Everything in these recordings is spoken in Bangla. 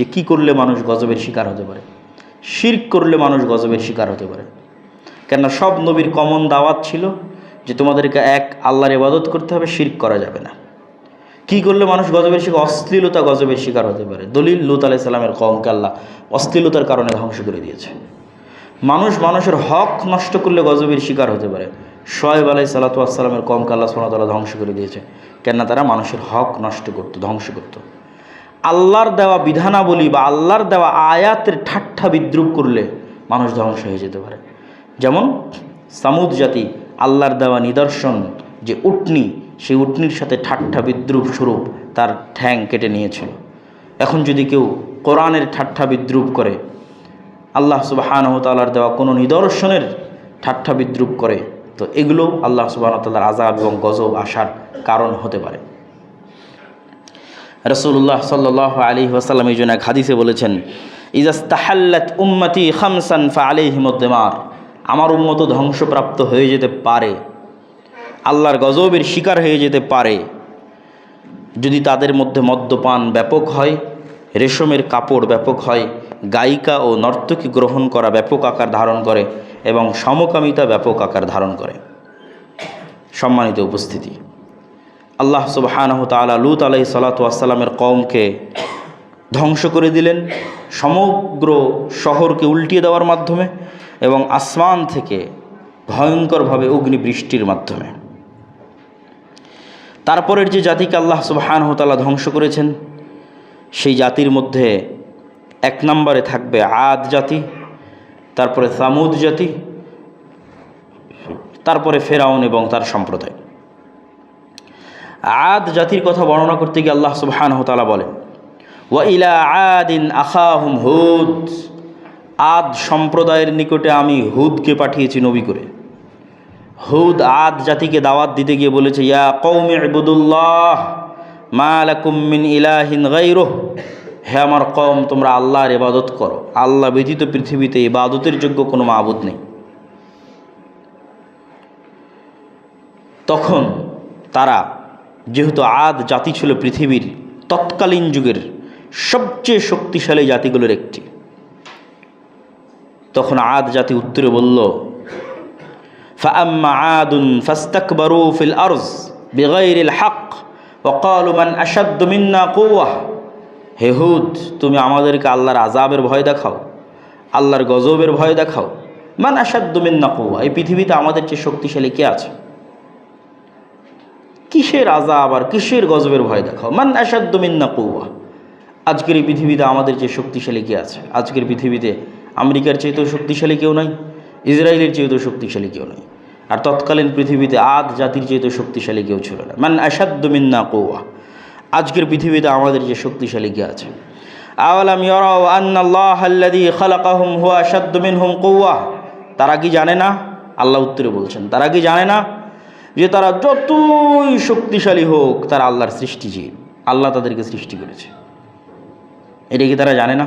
যে কি করলে মানুষ গজবের শিকার হতে পারে? শির্ক করলে মানুষ গজবের শিকার হতে পারে। কেননা সব নবীর কমন দাওয়াত ছিল যে তোমাদেরকে এক আল্লাহর ইবাদত করতে হবে, শির্ক করা যাবে না। কি করলে মানুষ গজবের শিকার, অশ্লীলতা গজবের শিকার হতে পারে? দলিল লুত আলাহ সাল্লামের কমকে আল্লাহ অশ্লীলতার কারণে ধ্বংস করে দিয়েছে। মানুষ মানুষের হক নষ্ট করলে গজবের শিকার হতে পারে। শোয়েব আলাই সাল্লাতামের কমকে আল্লাহ সোনাতলা ধ্বংস করে দিয়েছে। কেননা তারা মানুষের হক নষ্ট করতো, ধ্বংস করতো। আল্লাহর দেওয়া বিধানাবলী বা আল্লাহর দেওয়া আয়াতের ঠাট্টা বিদ্রুপ করলে মানুষ ধ্বংস হয়ে যেতে পারে। যেমন সামুদ জাতি, আল্লাহর দেওয়া নিদর্শন, যে উটনি, সেই উটনির সাথে ঠাট্টা বিদ্রুপ স্বরূপ তার ঠ্যাং কেটে নিয়েছে এখন যদি কেউ কোরআনের ঠাট্টা বিদ্রুপ করে, আল্লাহ সুবাহানহতালার দেওয়া কোনো নিদর্শনের ঠাট্টা বিদ্রুপ করে, তো এগুলো আল্লাহ সুবাহতাল্লার আজাব এবং গজব আসার কারণ হতে পারে। রসুল্লাহ সাল্লাহ আলী ওয়াসাল্লাম এই জন্য এক হাদিসে বলেছেন ইজাস্তাহাল্লাত উম্মতি খামসান ফা আলিহিমদ্দেমার আমার উম্মত ধ্বংসপ্রাপ্ত হয়ে যেতে পারে, আল্লাহর গজবের শিকার হয়ে যেতে পারে। যদি তাদের মধ্যে মদ্যপান ব্যাপক হয়, রেশমের কাপড় ব্যাপক হয়, গায়িকা ও নর্তকী গ্রহণ করা ব্যাপক আকার ধারণ করে এবং সমকামিতা ব্যাপক আকার ধারণ করে। সম্মানিত উপস্থিতি। আল্লাহ সুবাহানহ তালা লুত আলহি সালাতামের কওমকে ধ্বংস করে দিলেন, সমগ্র শহরকে উল্টিয়ে দেওয়ার মাধ্যমে এবং আসমান থেকে ভয়ঙ্করভাবে অগ্নিবৃষ্টির মাধ্যমে। তারপরের যে জাতিকে আল্লাহ সুবাহানহ তালা ধ্বংস করেছেন, সেই জাতির মধ্যে এক নম্বরে থাকবে আদ জাতি, তারপরে সামুদ জাতি, তারপরে ফেরাউন এবং তার সম্প্রদায়। আদ জাতির কথা বর্ণনা করতে গিয়ে আল্লাহ সুবহান তালা বলেন, ওয়া ইলা আদিন আখাহুম হুদ। আদ সম্প্রদায়ের নিকটে আমি হুদকে পাঠিয়েছি নবী করে। হুদ আদ জাতিকে দাওয়াত দিতে গিয়ে বলেছে, ইয়া কৌমি ইবুদুল্লাহ মালাকুম মিন ইলাহিন গাইরোহ হে আমার কম তোমরা আল্লাহর ইবাদত করো। আল্লাহ ব্যতীত পৃথিবীতে ইবাদতের যোগ্য কোনো মাবুদ নেই। তখন তারা যেহেতু আদ জাতি ছিল পৃথিবীর তৎকালীন যুগের সবচেয়ে শক্তিশালী জাতিগুলোর একটি তখন আদ জাতি উত্তরে বলল فأما عاد فاستكبروا في الأرض بغير الحق وقالوا من أشد منا قوة হে হুদ তুমি আমাদেরকে আল্লাহর আজাবের ভয় দেখাও আল্লাহর গজবের ভয় দেখাও মান আসাদ্দ মিন্না কৌয়া এই পৃথিবীতে আমাদের চেয়ে শক্তিশালী কে আছে কিসের আজাব আর কিসের গজবের ভয় দেখাও? মান মিন্না কৌয়া আজকের এই পৃথিবীতে আমাদের যে শক্তিশালী কে আছে? আজকের পৃথিবীতে আমেরিকার চেয়েতেও শক্তিশালী কেউ নাই, ইসরায়েলের চেয়েতেও শক্তিশালী কেউ নাই, আর তৎকালীন পৃথিবীতে আদ জাতির চেয়েতেও শক্তিশালী কেউ ছিল না। মান মিন্না কৌয়া আজকের পৃথিবীতে আমাদের যে শক্তিশালী কে আছে? হুয়া তারা কি জানে না? আল্লাহ উত্তরে বলছেন, তারা কি জানে না? যে তারা যতই শক্তিশালী হোক, তারা আল্লাহর সৃষ্টি জীব আল্লাহ তাদেরকে সৃষ্টি করেছে। এটা কি তারা জানে না?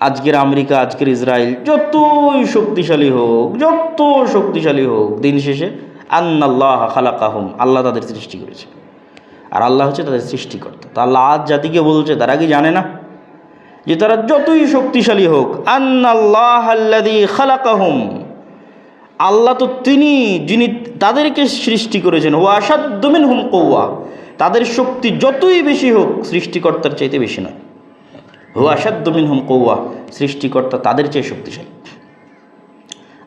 আজকের আমেরিকা, আজকের ইসরায়েল যতই শক্তিশালী হোক যত শক্তিশালী হোক, দিন শেষে আন্নাল্লাহ খালাকাহুম, আল্লাহ তাদের সৃষ্টি করেছে। আর আল্লাহ হচ্ছে তাদের সৃষ্টিকর্তা। তা আল্লাহ জাতিকে বলছে, তারা কি জানে না? যে তারা যতই শক্তিশালী হোক আন্নাল্লাহ আল্লাদি খালাকাহুম আল্লাহ তো তিনি, যিনি তাদেরকে সৃষ্টি করেছেন। ও আসাদ্দমিন হুম কৌয়া তাদের শক্তি যতই বেশি হোক, সৃষ্টিকর্তার চাইতে বেশি নয়। হু আসাদ্দমিন হুম কৌয়া সৃষ্টিকর্তা তাদের চেয়ে শক্তিশালী।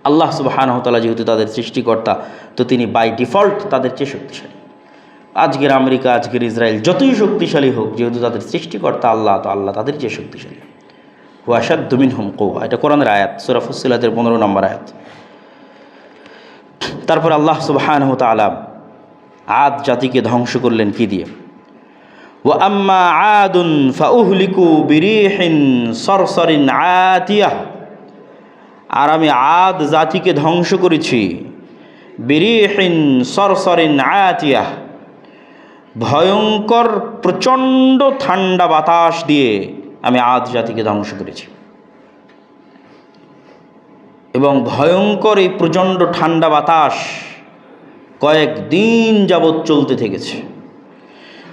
আল্লাহ সুবাহানহতালা যেহেতু তাদের সৃষ্টিকর্তা, তো তিনি বাই ডিফল্ট তাদের চেয়ে শক্তিশালী। আজকের আমেরিকা, আজকের ইসরায়েল যতই শক্তিশালী হোক, যেহেতু তাদের সৃষ্টিকর্তা আল্লাহ, তো আল্লাহ তাদের চেয়ে শক্তিশালী। হুয়াশাদ দুমিন হুম কৌয়া এটা কোরআনের আয়াত সুরাফুসিলাদের পনেরো নম্বর আয়াত। তারপর আল্লাহ সুবাহান তালাম আদ জাতিকে ধ্বংস করলেন কি দিয়ে? ও আম্মা আদুন ফাউহলিকু বিরিহিন সরসরিন আতিয়াহ আর আমি আদ জাতিকে ধ্বংস করেছি, বিরিহিন সরসরিন আতিয়াহ ভয়ঙ্কর প্রচণ্ড ঠান্ডা বাতাস দিয়ে আমি আদ জাতিকে ধ্বংস করেছি। এবং ভয়ঙ্কর এই প্রচণ্ড ঠান্ডা বাতাস কয়েক দিন যাবৎ চলতে থেকেছে।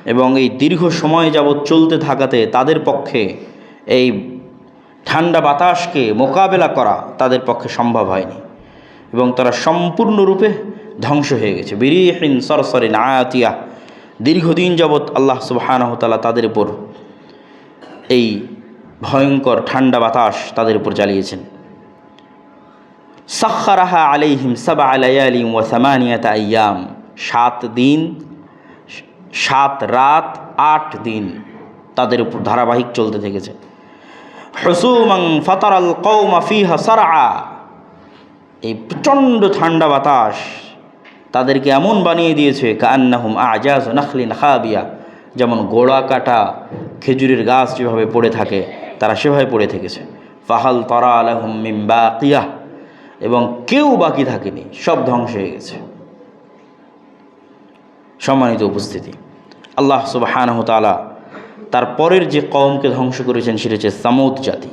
এবং এই দীর্ঘ সময় যাবৎ চলতে থাকাতে তাদের পক্ষে এই ঠান্ডা বাতাসকে মোকাবেলা করা তাদের পক্ষে সম্ভব হয়নি এবং তারা সম্পূর্ণরূপে ধ্বংস হয়ে গেছে। বিরিহীন সরসরিন আয়াতিয়া। দীর্ঘদিন যাবৎ আল্লাহ সুবাহানহতালা তাদের উপর এই ভয়ঙ্কর ঠান্ডা বাতাস তাদের উপর চালিয়েছেন সাক্ষারাহা আলাইহিম সাবা আলাইয়ালিম ওয়া সামানিয়াত আয়াম সাত দিন, সাত রাত, আট দিন তাদের উপর ধারাবাহিক চলতে থেকেছে। হসুমং ফতারাল কৌমা ফিহা সারা এই প্রচণ্ড ঠান্ডা বাতাস তাদেরকে এমন বানিয়ে দিয়েছে কান্নাহুম আজাজ নাখলিন খাবিয়া। যেমন গোড়া কাটা খেজুরের গাছ যেভাবে পড়ে থাকে, তারা সেভাবে পড়ে থেকেছে। ফাহাল তরা আলহম মিম্বা কিয়া এবং কেউ বাকি থাকেনি, সব ধ্বংস হয়ে গেছে। সম্মানিত উপস্থিতি, আল্লাহ সুবাহানহ তালা তার পরের যে কওমকে ধ্বংস করেছেন সেটা হচ্ছে সামুদ জাতি।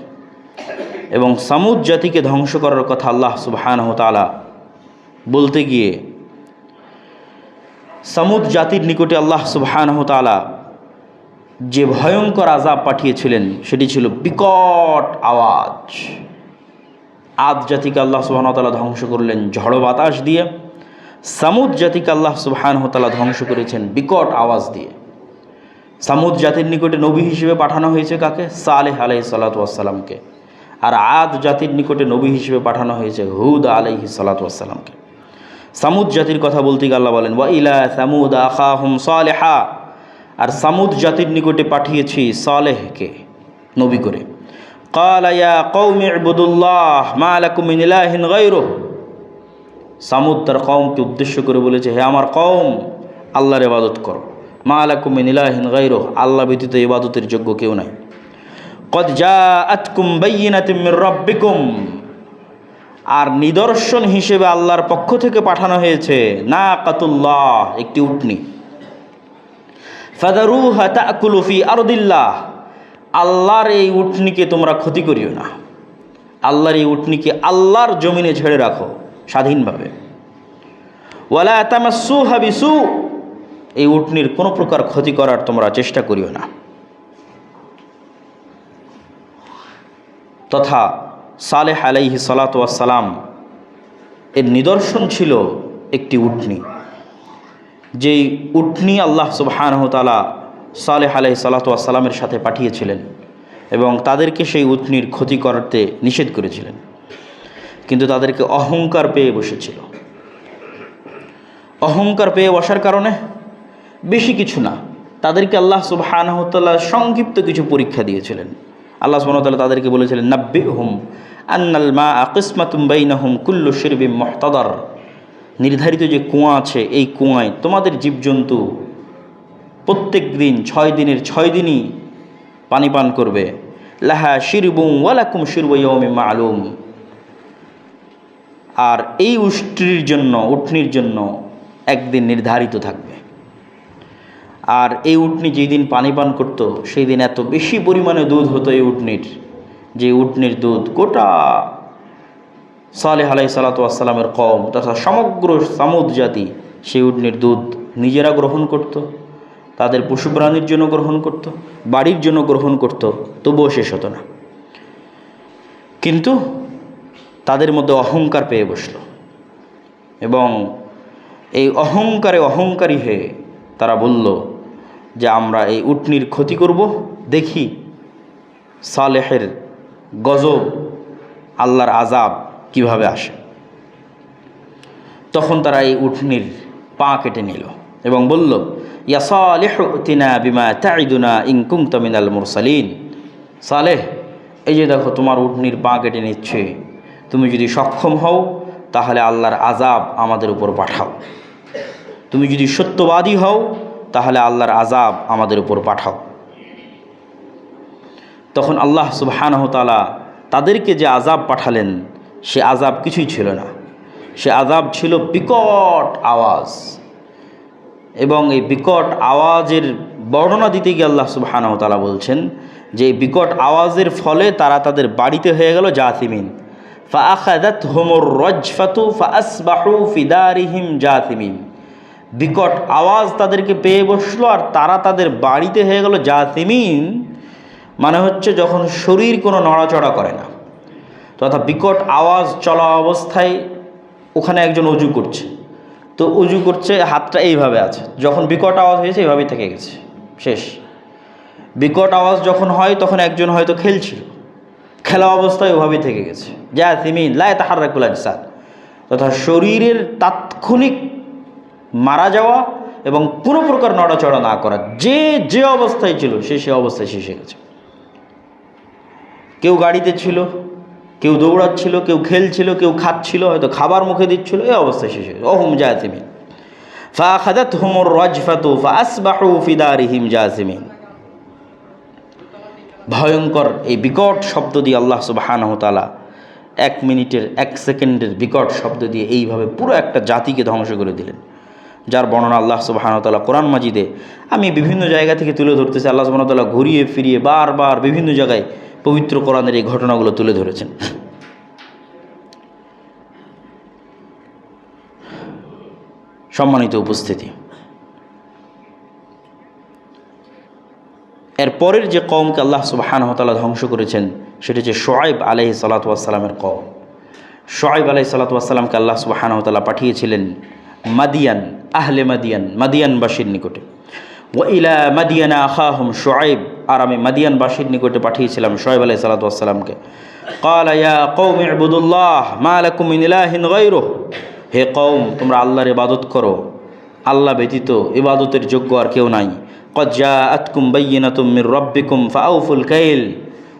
এবং সামুদ জাতিকে ধ্বংস করার কথা আল্লাহ সুবাহানহ তালা বলতে গিয়ে সামুদ জাতির নিকটে আল্লাহ সুবাহানহ তালা যে ভয়ঙ্কর আজাব পাঠিয়েছিলেন, সেটি ছিল বিকট আওয়াজ। আদ জাতিকে আল্লাহ সুবাহতালা ধ্বংস করলেন ঝড় বাতাস দিয়ে। সামুদ জাতিকে আল্লাহ সুবাহানহতালা ধ্বংস করেছেন বিকট আওয়াজ দিয়ে। সামুদ জাতির নিকটে নবী হিসেবে পাঠানো হয়েছে কাকে? সালেহ আলহি সালাতামকে আর আদ জাতির নিকটে নবী হিসেবে পাঠানো হয়েছে হুদ আলহি সালাতামকে সামুদ জাতির কথা বলতে গিয়ে আল্লাহ বলেন, ওয়া ইলা সামুদ আখাহুম সালেহা। আর সামুদ জাতির নিকটে পাঠিয়েছি সালেহকে, নবী করে। قال يا قوم اعبدوا الله ما لكم من اله غيره সামুদ তার কওমকে উদ্দেশ্য করে বলেছে হে আমার কওম আল্লাহর ইবাদত করো মা আলাকুম মিন ইলাহিন গায়রুহ আল্লাহ ব্যতীত ইবাদতের যোগ্য কেউ নাই কদ জাআতকুম বাইয়িনাতুম মির রাব্বিকুম আর নিদর্শন হিসেবে আল্লাহর পক্ষ থেকে পাঠানো হয়েছে না কাতুল্লাহ একটি উটনি ফাদারুহা তাকুলু ফি আরদিল্লাহ আল্লাহর এই উটনিকে তোমরা ক্ষতি করিও না। আল্লাহর এই উটনিকে আল্লাহর জমিনে ছেড়ে রাখো স্বাধীনভাবে। ওয়ালা তামাসু হাবিসু এই উটনির কোনো প্রকার ক্ষতি করার তোমরা চেষ্টা করিও না। তথা সালেহ আলাইহি সালাতাম এর নিদর্শন ছিল একটি উটনি। যেই উটনি আল্লাহ সুবাহানহতালা সালেহ আলাহি সালাতামের সাথে পাঠিয়েছিলেন এবং তাদেরকে সেই উটনির ক্ষতি করতে নিষেধ করেছিলেন। কিন্তু তাদেরকে অহংকার পেয়ে বসেছিল। অহংকার পেয়ে বসার কারণে বেশি কিছু না, তাদেরকে আল্লাহ সুবাহানহতাল্লাহ সংক্ষিপ্ত কিছু পরীক্ষা দিয়েছিলেন। আল্লাহ সুবাহতাল্লাহ তাদেরকে বলেছিলেন নাব্বে হুম আন্নাল মা আকিসমাতুম বাইনাহুম কুল্লু শিরবিম মহতাদার। নির্ধারিত যে কুয়া আছে, এই কুয়ায় তোমাদের জীবজন্তু প্রত্যেক দিন, ছয় দিনের ছয় দিনই পানি পান করবে। লাহা শিরবুম ওয়ালাকুম শিরবয়মি মালুম। আর এই উষ্টির জন্য, উঠনির জন্য একদিন নির্ধারিত থাকবে। আর এই উটনি যেই দিন পানি পান করতো, সেই দিন এত বেশি পরিমাণে দুধ হতো এই উটনির যে উটনির দুধ গোটা সালেহ আলাই সালাতামের কম তথা সমগ্র সামুদ জাতি সেই উটনির দুধ নিজেরা গ্রহণ করত। তাদের পশু প্রাণীর জন্য গ্রহণ করত, বাড়ির জন্য গ্রহণ করত, তবুও শেষ হতো না। কিন্তু তাদের মধ্যে অহংকার পেয়ে বসল এবং এই অহংকারে অহংকারী হয়ে তারা বলল যে, আমরা এই উটনির ক্ষতি করব। দেখি সালেহের গজব, আল্লাহর আজাব কীভাবে আসে? তখন তারা এই উঠনির পা কেটে নিল এবং বলল ইয়া সালেহ তিনা বিমা তাইদুনা ইনকুম তমিনাল মুরসালিন সালেহ, এই যে দেখো তোমার উঠনির পা কেটে নিচ্ছে। তুমি যদি সক্ষম হও, তাহলে আল্লাহর আজাব আমাদের উপর পাঠাও। তুমি যদি সত্যবাদী হও, তাহলে আল্লাহর আজাব আমাদের উপর পাঠাও। তখন আল্লাহ সুবাহানহতালা তাদেরকে যে আজাব পাঠালেন, সে আজাব কিছুই ছিল না। সে আজাব ছিল বিকট আওয়াজ। এবং এই বিকট আওয়াজের বর্ণনা দিতে গিয়ে আল্লাহ সুবাহানহতালা বলছেন যে বিকট আওয়াজের ফলে তারা তাদের বাড়িতে হয়ে গেল জাথিমিন ফাখাদাত হোমর রজফাতু ফাসবাহু ফিদারিহিম জাথিমিন বিকট আওয়াজ তাদেরকে পেয়ে বসল আর তারা তাদের বাড়িতে হয়ে গেল জাথিমিন মানে হচ্ছে যখন শরীর কোনো নড়াচড়া করে না। তথা বিকট আওয়াজ চলা অবস্থায় ওখানে একজন অজু করছে। তো উজু করছে, হাতটা এইভাবে আছে। যখন বিকট আওয়াজ হয়েছে, এইভাবেই থেকে গেছে। শেষ। বিকট আওয়াজ যখন হয়, তখন একজন হয়তো খেলছিল। খেলা অবস্থায় ওভাবেই থেকে গেছে। যা তিমিন লায় তাহার রাকুল আজসাদ তথা শরীরের তাৎক্ষণিক মারা যাওয়া এবং কোনো প্রকার নড়াচড়া না করা, যে যে অবস্থায় ছিল, সে সে অবস্থায় শেষ গেছে। কেউ গাড়িতে ছিল কেউ দৌড়াচ্ছিল, কেউ খেলছিল, কেউ খাচ্ছিল, হয়তো খাবার মুখে দিচ্ছিল, এই অবস্থা শেষ হয়ে গেছে ওহম ফা খাদাত হুমর রাজফাতু ফা আসবাহু ফিদারিহিম জাসিমিন। ভয়ঙ্কর এই বিকট শব্দ দিয়ে আল্লাহ সুবাহানহ তালা এক মিনিটের, এক সেকেন্ডের বিকট শব্দ দিয়ে এইভাবে পুরো একটা জাতিকে ধ্বংস করে দিলেন। যার বর্ণনা আল্লাহ সুবাহানতাল্লাহ কোরআন মাজিদে আমি বিভিন্ন জায়গা থেকে তুলে ধরতেছি, আল্লাহ সুবাহতাল্লাহ ঘুরিয়ে ফিরিয়ে বারবার বিভিন্ন জায়গায় পবিত্র কোরআনের এই ঘটনাগুলো তুলে ধরেছেন। সম্মানিত উপস্থিতি। এর পরের যে কমকে আল্লাহ সুবাহানহতালা ধ্বংস করেছেন, সেটা হচ্ছে শোয়েব আলহি সালাতামের কম শোয়েব আলহি সালাতামকে আল্লাহ সুবাহানহতালা পাঠিয়েছিলেন মাদিয়ান, আহলে মাদিয়ান, মাদিয়ানবাসীর নিকটে। ও ইলা মাদিয়ানা আখাহুম শোয়েব আর আমি মাদিয়ানবাসীর নিকটে পাঠিয়েছিলাম শোয়েব আলাই সালাতামকে কাল ইয়া কৌম ইবুদুল্লাহ মা আলাকুম ইলাহিন গৈরো হে কৌম তোমরা আল্লাহর ইবাদত করো। আল্লাহ ব্যতীত ইবাদতের যোগ্য আর কেউ নাই। কজ্জা আতকুম বাইয়িনাতুম মির রব্বিকুম ফাউফুল কাইল।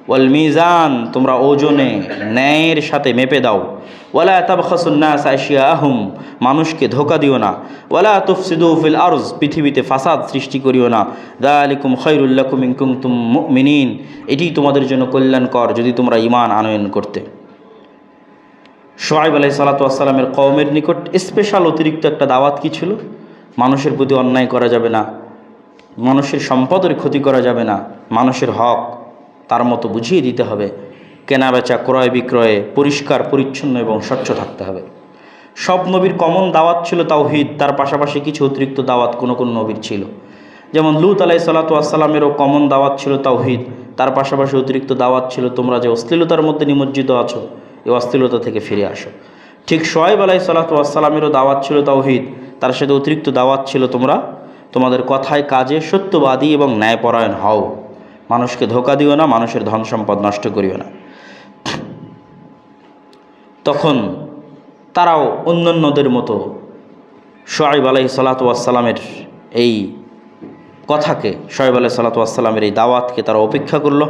ওয়াল মিজান, তোমরা ওজনে ন্যায়ের সাথে মেপে দাও। ওয়ালা তাবখাসুন্নাস আশিয়া আহম মানুষকে ধোকা দিও না। ওয়ালা তুফসিদুফিল আরজ, পৃথিবীতে ফাসাদ সৃষ্টি করিও না। দা আলিকুম খৈরুল্লাকুম ইনকুমতুম মিনীন এটি তোমাদের জন্য কল্যাণকর যদি তোমরা ইমান আনয়ন করতে। সোহাইব আলাই সালাতামের কওমের নিকট স্পেশাল অতিরিক্ত একটা দাওয়াত কী ছিল? মানুষের প্রতি অন্যায় করা যাবে না। মানুষের সম্পদের ক্ষতি করা যাবে না। মানুষের হক তার মতো বুঝিয়ে দিতে হবে। কেনা বেচা, ক্রয় বিক্রয়ে পরিষ্কার, পরিচ্ছন্ন এবং স্বচ্ছ থাকতে হবে। সব নবীর কমন দাওয়াত ছিল তাওহিদ, তার পাশাপাশি কিছু অতিরিক্ত দাওয়াত কোনো কোনো নবীর ছিল। যেমন লুত আলাই সাল্লাতু আসসালামেরও কমন দাওয়াত ছিল তাওহিদ, তার পাশাপাশি অতিরিক্ত দাওয়াত ছিল তোমরা যে অশ্লীলতার মধ্যে নিমজ্জিত আছো, এই অশ্লীলতা থেকে ফিরে আসো। ঠিক সোয়েব আলাই সাল্লাতু আসসালামেরও দাওয়াত ছিল তাওহিদ, তার সাথে অতিরিক্ত দাওয়াত ছিল তোমরা, তোমাদের কথায় কাজে সত্যবাদী এবং ন্যায়পরায়ণ হও। মানুষকে ধোকা দিও না, মানুষের ধন সম্পদ নষ্ট করিও না। তখন তারাও অন্যান্যদের মতো সোয়াইব আলাই সালাতামের এই কথাকে সোয়েব আলাই সালাতামের এই দাওয়াতকে তারা অপেক্ষা করল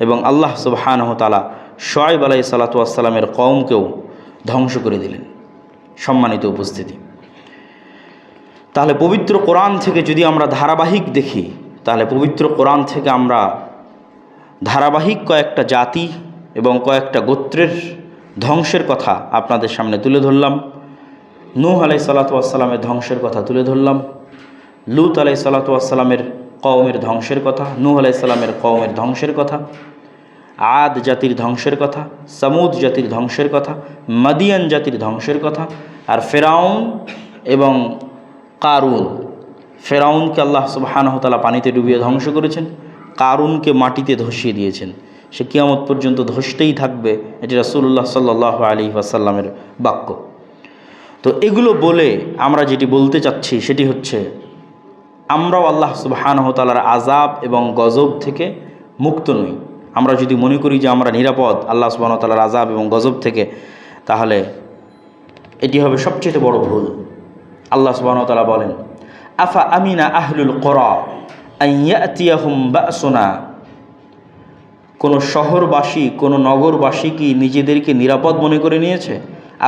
এবং আল্লাহ সুবাহানহ তালা সোয়াইব আলাই সালাতামের কওমকেও ধ্বংস করে দিলেন। সম্মানিত উপস্থিতি। তাহলে পবিত্র কোরআন থেকে যদি আমরা ধারাবাহিক দেখি তাহলে পবিত্র কোরআন থেকে আমরা ধারাবাহিক কয়েকটা জাতি এবং কয়েকটা গোত্রের ধ্বংসের কথা আপনাদের সামনে তুলে ধরলাম। নূহ আলাই সালাতামের ধ্বংসের কথা তুলে ধরলাম। লুত আলাই সালাতামের কওমের ধ্বংসের কথা, নূহ আলাই সালামের কওমের ধ্বংসের কথা, আদ জাতির ধ্বংসের কথা, সামুদ জাতির ধ্বংসের কথা, মাদিয়ান জাতির ধ্বংসের কথা, আর ফেরাউন এবং কারুন। ফেরাউনকে আল্লাহ সুবাহানহতালা পানিতে ডুবিয়ে ধ্বংস করেছেন, কারুনকে মাটিতে ধসিয়ে দিয়েছেন। সে কিয়ামত পর্যন্ত ধসতেই থাকবে, এটি রাসুল্লাহ সাল্লাহ আলী আসাল্লামের বাক্য। তো এগুলো বলে আমরা যেটি বলতে চাচ্ছি, সেটি হচ্ছে, আমরাও আল্লাহ সুবাহানহতালার আজাব এবং গজব থেকে মুক্ত নই। আমরা যদি মনে করি যে আমরা নিরাপদ আল্লাহ সুবাহতালার আজাব এবং গজব থেকে, তাহলে এটি হবে সবচেয়ে বড় ভুল। আল্লাহ সুবাহতালা বলেন আফা আমিনা আহলুল করা আইয়াতিয়াহুম বাসোনা। কোনো শহরবাসী, কোনো নগরবাসী কি নিজেদেরকে নিরাপদ মনে করে নিয়েছে?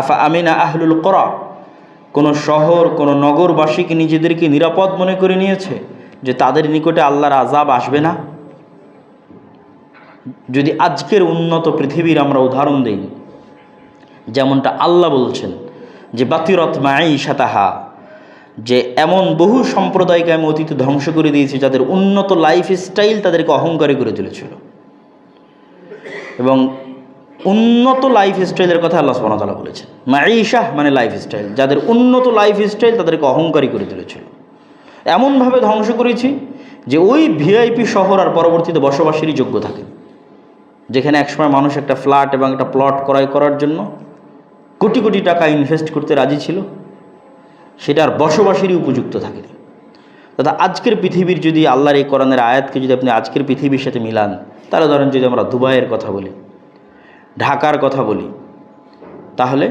আফা আমিনা আহলুল করা, কোনো শহর, কোনো নগরবাসী কি নিজেদেরকে নিরাপদ মনে করে নিয়েছে যে তাদের নিকটে আল্লাহর আজাব আসবে না? যদি আজকের উন্নত পৃথিবীর আমরা উদাহরণ দিই, যেমনটা আল্লাহ বলছেন যে বাতিরত মাই সাতাহা যে এমন বহু সম্প্রদায়কে আমি অতীতে ধ্বংস করে দিয়েছি যাদের উন্নত লাইফ স্টাইল তাদেরকে অহংকারী করে তুলেছিল। এবং উন্নত লাইফ স্টাইলের কথা আল্লাহ সুবাহতালা বলেছেন। মাইশাহ মানে লাইফ স্টাইল যাদের উন্নত লাইফ স্টাইল তাদেরকে অহংকারী করে তুলেছিল। এমনভাবে ধ্বংস করেছি যে ওই ভিআইপি শহর আর পরবর্তীতে বসবাসেরই যোগ্য থাকে। যেখানে একসময় মানুষ একটা ফ্ল্যাট এবং একটা প্লট ক্রয় করার জন্য কোটি কোটি টাকা ইনভেস্ট করতে রাজি ছিল। সেটা আর বসবাসেরই উপযুক্ত থাকেনি দাদা আজকের পৃথিবীর যদি আল্লাহর এই কোরআনের আয়াতকে যদি আপনি আজকের পৃথিবীর সাথে মিলান, তাহলে ধরেন যদি আমরা দুবাইয়ের কথা বলি, ঢাকার কথা বলি, তাহলে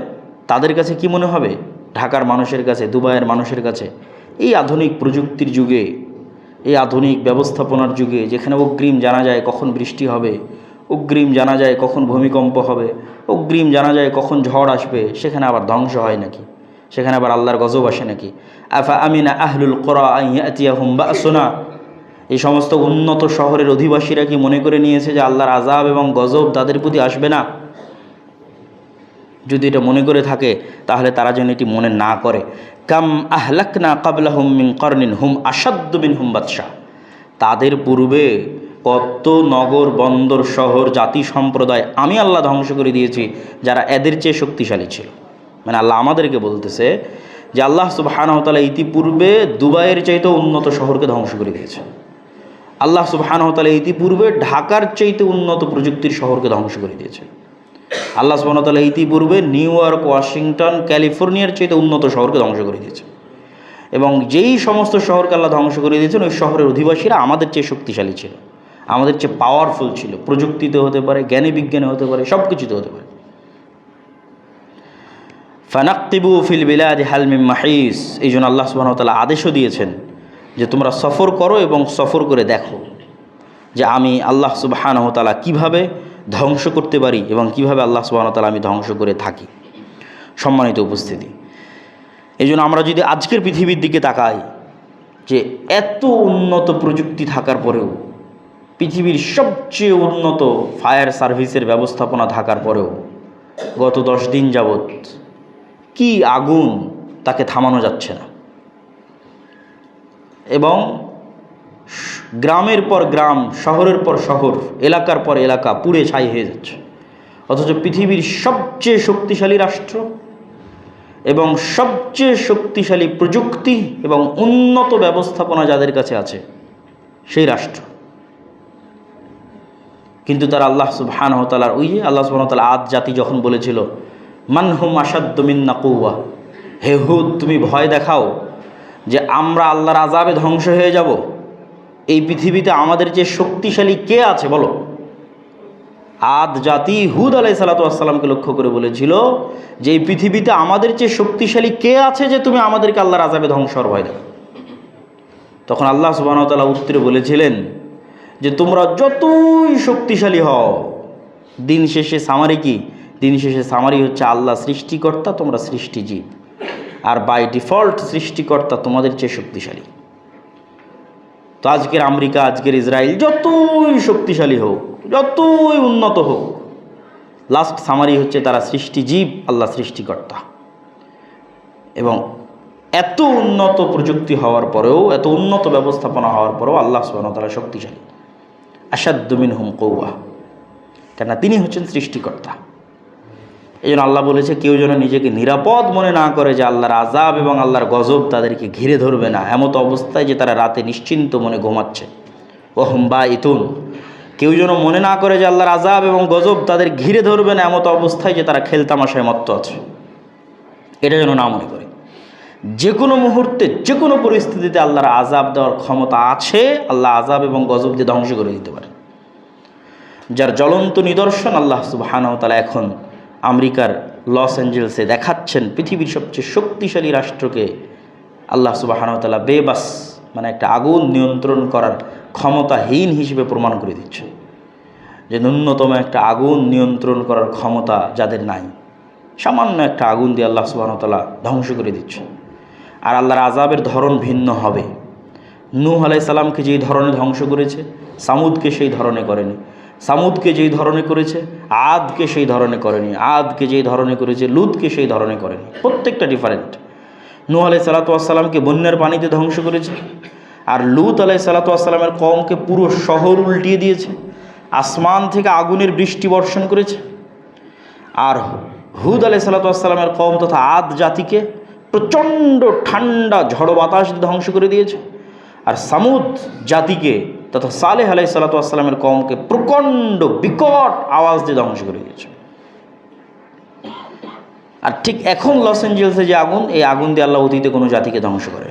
তাদের কাছে কি মনে হবে? ঢাকার মানুষের কাছে, দুবাইয়ের মানুষের কাছে এই আধুনিক প্রযুক্তির যুগে, এই আধুনিক ব্যবস্থাপনার যুগে, যেখানে অগ্রিম জানা যায় কখন বৃষ্টি হবে, অগ্রিম জানা যায় কখন ভূমিকম্প হবে, অগ্রিম জানা যায় কখন ঝড় আসবে, সেখানে আবার ধ্বংস হয় নাকি? সেখানে আবার আল্লাহর গজব আসে নাকি? আফা আমিনা আহলুল করা এই সমস্ত উন্নত শহরের অধিবাসীরা কি মনে করে নিয়েছে যে আল্লাহর আজাব এবং গজব তাদের প্রতি আসবে না? যদি এটা মনে করে থাকে, তাহলে তারা যেন এটি মনে না করে। কাম আহলাকনা কাবলা হুম মিন কর্নিন, হুম আসাদ্দ বিন হুম বাদশাহ তাদের পূর্বে কত নগর, বন্দর, শহর, জাতি সম্প্রদায় আমি আল্লাহ ধ্বংস করে দিয়েছি, যারা এদের চেয়ে শক্তিশালী ছিল। মানে আল্লাহ আমাদেরকে বলতেছে যে আল্লাহ সুবাহানহতালা ইতিপূর্বে দুবাইয়ের চাইতে উন্নত শহরকে ধ্বংস করে দিয়েছে। আল্লাহ সুবাহানহতালা ইতিপূর্বে ঢাকার চাইতে উন্নত প্রযুক্তির শহরকে ধ্বংস করে দিয়েছে। আল্লাহ সুবাহতাল্লাহ ইতিপূর্বে নিউ ইয়র্ক, ওয়াশিংটন, ক্যালিফোর্নিয়ার চাইতে উন্নত শহরকে ধ্বংস করে দিয়েছে। এবং যেই সমস্ত শহরকে আল্লাহ ধ্বংস করে দিয়েছেন, ওই শহরের অধিবাসীরা আমাদের চেয়ে শক্তিশালী ছিল। আমাদের চেয়ে পাওয়ারফুল ছিল। প্রযুক্তিতে হতে পারে, জ্ঞানী বিজ্ঞানে হতে পারে সব কিছুতে হতে পারে। ফানাক্তিবু ফিল বিলাদি হালমিম মাহিস। এই জন্য আল্লাহ সুবাহতাল্লাহ আদেশও দিয়েছেন যে তোমরা সফর করো এবং সফর করে দেখো যে আমি আল্লাহ সুবাহানহতালা কীভাবে ধ্বংস করতে পারি এবং কীভাবে আল্লাহ সুবাহতালা আমি ধ্বংস করে থাকি। সম্মানিত উপস্থিতি। এই জন্য আমরা যদি আজকের পৃথিবীর দিকে তাকাই যে এত উন্নত প্রযুক্তি থাকার পরেও, পৃথিবীর সবচেয়ে উন্নত ফায়ার সার্ভিসের ব্যবস্থাপনা থাকার পরেও, গত দশ দিন যাবৎ কি আগুন তাকে থামানো যাচ্ছে না। এবং গ্রামের পর গ্রাম, শহরের পর শহর, এলাকার পর এলাকা পুড়ে ছাই হয়ে যাচ্ছে। অথচ পৃথিবীর সবচেয়ে শক্তিশালী রাষ্ট্র এবং সবচেয়ে শক্তিশালী প্রযুক্তি এবং উন্নত ব্যবস্থাপনা যাদের কাছে আছে, সেই রাষ্ট্র। কিন্তু তারা আল্লাহ সুবহান হতালার ওই যে আল্লাহ সুবহান তালা আদ জাতি যখন বলেছিল মানহুম আসাদ্দমিন্না কৌয়া হে হুদ, তুমি ভয় দেখাও যে আমরা আল্লাহর আজাবে ধ্বংস হয়ে যাব। এই পৃথিবীতে আমাদের যে শক্তিশালী কে আছে বলো? আদ জাতি হুদ আলাই সালাতামকে লক্ষ্য করে বলেছিল যে এই পৃথিবীতে আমাদের চেয়ে শক্তিশালী কে আছে যে তুমি আমাদেরকে আল্লাহর আজাবে ধ্বংসর ভয় দেখো তখন আল্লাহ সুবাহতাল্লাহ উত্তরে বলেছিলেন যে তোমরা যতই শক্তিশালী হও, দিন শেষে সামারি কি? দিন শেষে সামারি হচ্ছে, আল্লাহ সৃষ্টিকর্তা, তোমরা সৃষ্টিজীব। আর বাই ডিফল্ট সৃষ্টিকর্তা তোমাদের চেয়ে শক্তিশালী। তো আজকের আমেরিকা, আজকের ইসরায়েল যতই শক্তিশালী হোক, যতই উন্নত হোক লাস্ট সামারি হচ্ছে তারা সৃষ্টিজীব, আল্লাহ সৃষ্টিকর্তা। এবং এত উন্নত প্রযুক্তি হওয়ার পরেও, এত উন্নত ব্যবস্থাপনা হওয়ার পরেও আল্লাহ সুবাহ তারা শক্তিশালী। আসাদ্দুমিন হুম কৌয়া। কেননা তিনি হচ্ছেন সৃষ্টিকর্তা। এই জন্য আল্লাহ বলেছে, কেউ যেন নিজেকে নিরাপদ মনে না করে যে আল্লাহর আজাব এবং আল্লাহর গজব তাদেরকে ঘিরে ধরবে না। এমত অবস্থায় যে তারা রাতে নিশ্চিন্ত মনে ঘুমাচ্ছে। ওহম বা ইতুন কেউ যেন মনে না করে যে আল্লাহর আজাব এবং গজব তাদের ঘিরে ধরবে না, এমত অবস্থায় যে তারা খেলতামাশায় মত্ত আছে। এটা যেন না মনে করে। যে কোনো মুহূর্তে যে কোনো পরিস্থিতিতে আল্লাহর আজাব দেওয়ার ক্ষমতা আছে, আল্লাহ আজাব এবং গজব দিয়ে ধ্বংস করে দিতে পারে। যার জ্বলন্ত নিদর্শন আল্লাহ সুবাহানতালা এখন আমেরিকার লস অ্যাঞ্জেলসে দেখাচ্ছেন পৃথিবীর সবচেয়ে শক্তিশালী রাষ্ট্রকে। আল্লাহ সুবাহানতালা বেবাস মানে একটা আগুন নিয়ন্ত্রণ করার ক্ষমতাহীন হিসেবে প্রমাণ করে দিচ্ছে যে ন্যূনতম একটা আগুন নিয়ন্ত্রণ করার ক্ষমতা যাদের নাই, সামান্য একটা আগুন দিয়ে আল্লাহ সুবাহতাল্লাহ ধ্বংস করে দিচ্ছে। আর আল্লাহর আজাবের ধরন ভিন্ন হবে। নূহ আলাই সালামকে যেই ধরনে ধ্বংস করেছে, সামুদকে সেই ধরনে করেনি। সামুদকে যেই ধরনে করেছে, আদকে সেই ধরনে করেনি, আদকে যেই ধরনে করেছে, লুদকে সেই ধরনে করেনি। প্রত্যেকটা ডিফারেন্ট নূহ আলাই সালাতামকে বন্যার পানিতে ধ্বংস করেছে, আর লুত আলাই সালাতামের কমকে পুরো শহর উল্টিয়ে দিয়েছে, আসমান থেকে আগুনের বৃষ্টি বর্ষণ করেছে, আর হুদ আলাই সালাতামের কম তথা আদ জাতিকে প্রচণ্ড ঠান্ডা ঝড় বাতাস ধ্বংস করে দিয়েছে, আর সামুদ জাতিকে তথা সালেহ আলাই সাল্লাতামের কমকে প্রকণ্ড বিকট আওয়াজ দিয়ে ধ্বংস করে দিয়েছে। আর ঠিক এখন লস এঞ্জেলসে যে আগুন, এই আগুন দিয়ে আল্লাহ অতীতে কোনো জাতিকে ধ্বংস করে।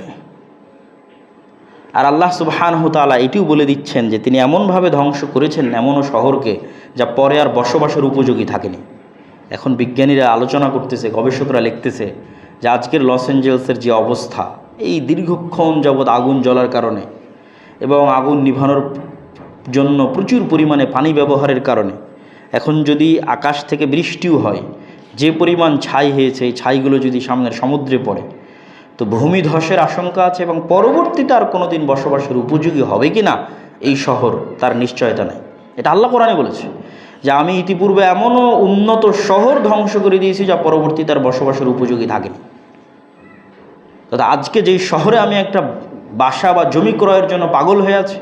আর আল্লাহ সুবহান তালা এটিও বলে দিচ্ছেন যে তিনি এমনভাবে ধ্বংস করেছেন এমনও শহরকে যা পরে আর বসবাসের উপযোগী থাকেনি। এখন বিজ্ঞানীরা আলোচনা করতেছে, গবেষকরা লিখতেছে যে আজকের লস এঞ্জেলসের যে অবস্থা, এই দীর্ঘক্ষণ যাবৎ আগুন জ্বলার কারণে এবং আগুন নিভানোর জন্য প্রচুর পরিমাণে পানি ব্যবহারের কারণে। এখন যদি আকাশ থেকে বৃষ্টিও হয়, যে পরিমাণ ছাই হয়েছে, এই ছাইগুলো যদি সামনের সমুদ্রে পড়ে, তো ভূমিধসের আশঙ্কা আছে এবং পরবর্তীতে আর কোনো দিন বসবাসের উপযোগী হবে কি না, এই শহর তার নিশ্চয়তা নেই। এটা আল্লাহ কোরআনে বলেছে যে, আমি ইতিপূর্বে এমনও উন্নত শহর ধ্বংস করে দিয়েছি যা পরবর্তী তার বসবাসের উপযোগী থাকেনি। তথা আজকে যেই শহরে আমি একটা বাসা বা জমি ক্রয়ের জন্য পাগল হয়ে আছে,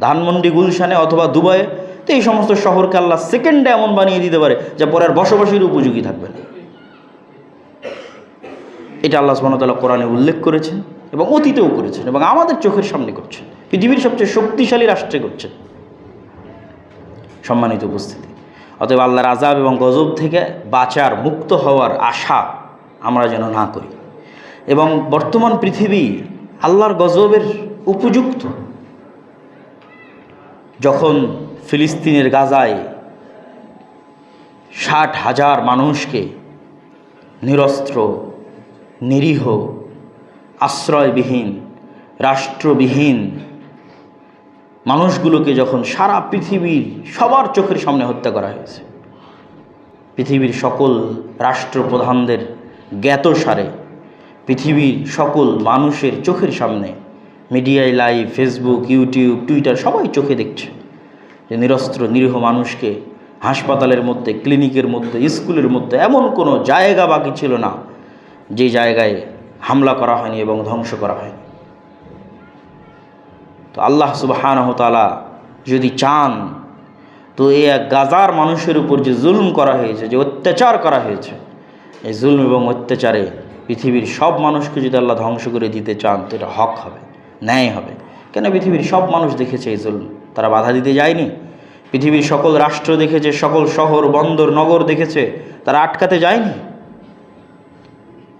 ধানমন্ডি, গুলশানে অথবা দুবাইয়ে, তো এই সমস্ত শহরকে আল্লাহ সেকেন্ডে এমন বানিয়ে দিতে পারে যা পরে আর বসবাসের উপযোগী থাকবে না। এটা আল্লাহ সুবাহতাল্লাহ কোরআনে উল্লেখ করেছেন এবং অতীতেও করেছেন এবং আমাদের চোখের সামনে করছেন। পৃথিবীর সবচেয়ে শক্তিশালী রাষ্ট্রে করছেন। সম্মানিত উপস্থিতি, অতএব আল্লাহর আজাব এবং গজব থেকে বাঁচার, মুক্ত হওয়ার আশা আমরা যেন না করি। এবং বর্তমান পৃথিবী আল্লাহর গজবের উপযুক্ত। যখন ফিলিস্তিনের গাজায় ষাট হাজার মানুষকে নিরস্ত্র, নিরীহ, আশ্রয়বিহীন, রাষ্ট্রবিহীন মানুষগুলোকে যখন সারা পৃথিবীর সবার চোখের সামনে হত্যা করা হয়েছে, পৃথিবীর সকল রাষ্ট্রপ্রধানদের জ্ঞাতসারে পৃথিবীর সকল মানুষের চোখের সামনে মিডিয়ায় লাইভ ফেসবুক ইউটিউব টুইটার সবাই চোখে দেখছে যে নিরস্ত্র, নিরীহ মানুষকে হাসপাতালের মধ্যে ক্লিনিকের মধ্যে স্কুলের মধ্যে এমন কোনো জায়গা বাকি ছিল না যে জায়গায় হামলা করা হয়নি এবং ধ্বংস করা হয়নি। তো আল্লাহ সুবাহানহতালা যদি চান, তো এই এক গাজার মানুষের উপর যে জুলুম করা হয়েছে, যে অত্যাচার করা হয়েছে, এই জুলুম এবং অত্যাচারে পৃথিবীর সব মানুষকে যদি আল্লাহ ধ্বংস করে দিতে চান, তো এটা হক হবে, ন্যায় হবে। কেন পৃথিবীর সব মানুষ দেখেছে এই জুলম। তারা বাধা দিতে যায়নি। পৃথিবীর সকল রাষ্ট্র দেখেছে, সকল শহর, বন্দর, নগর দেখেছে। তারা আটকাতে যায়নি।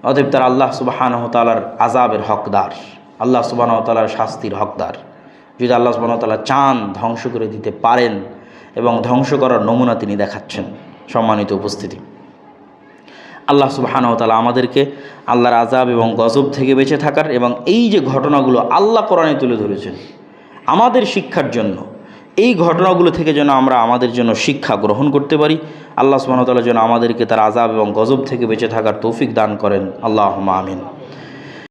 অতএব তারা আল্লাহ সুবাহানহ তালার আজাবের হকদার। আল্লাহ সুবাহ তালার শাস্তির হকদার। যদি আল্লাহ সুবাহ তালা চান ধ্বংস করে দিতে পারেন এবং ধ্বংস করার নমুনা তিনি দেখাচ্ছেন। সম্মানিত উপস্থিতি। আল্লাহ সুবাহানহ তালা আমাদেরকে আল্লাহর আজাব এবং গজব থেকে বেঁচে থাকার এবং এই যে ঘটনাগুলো আল্লাহ কোরআনে তুলে ধরেছেন আমাদের শিক্ষার জন্য, এই ঘটনাগুলো থেকে যেন আমরা আমাদের জন্য শিক্ষা গ্রহণ করতে পারি, আল্লাহ সুবাহতালা যেন আমাদেরকে তার আজাব এবং গজব থেকে বেঁচে থাকার তৌফিক দান করেন। আল্লাহ আমিন।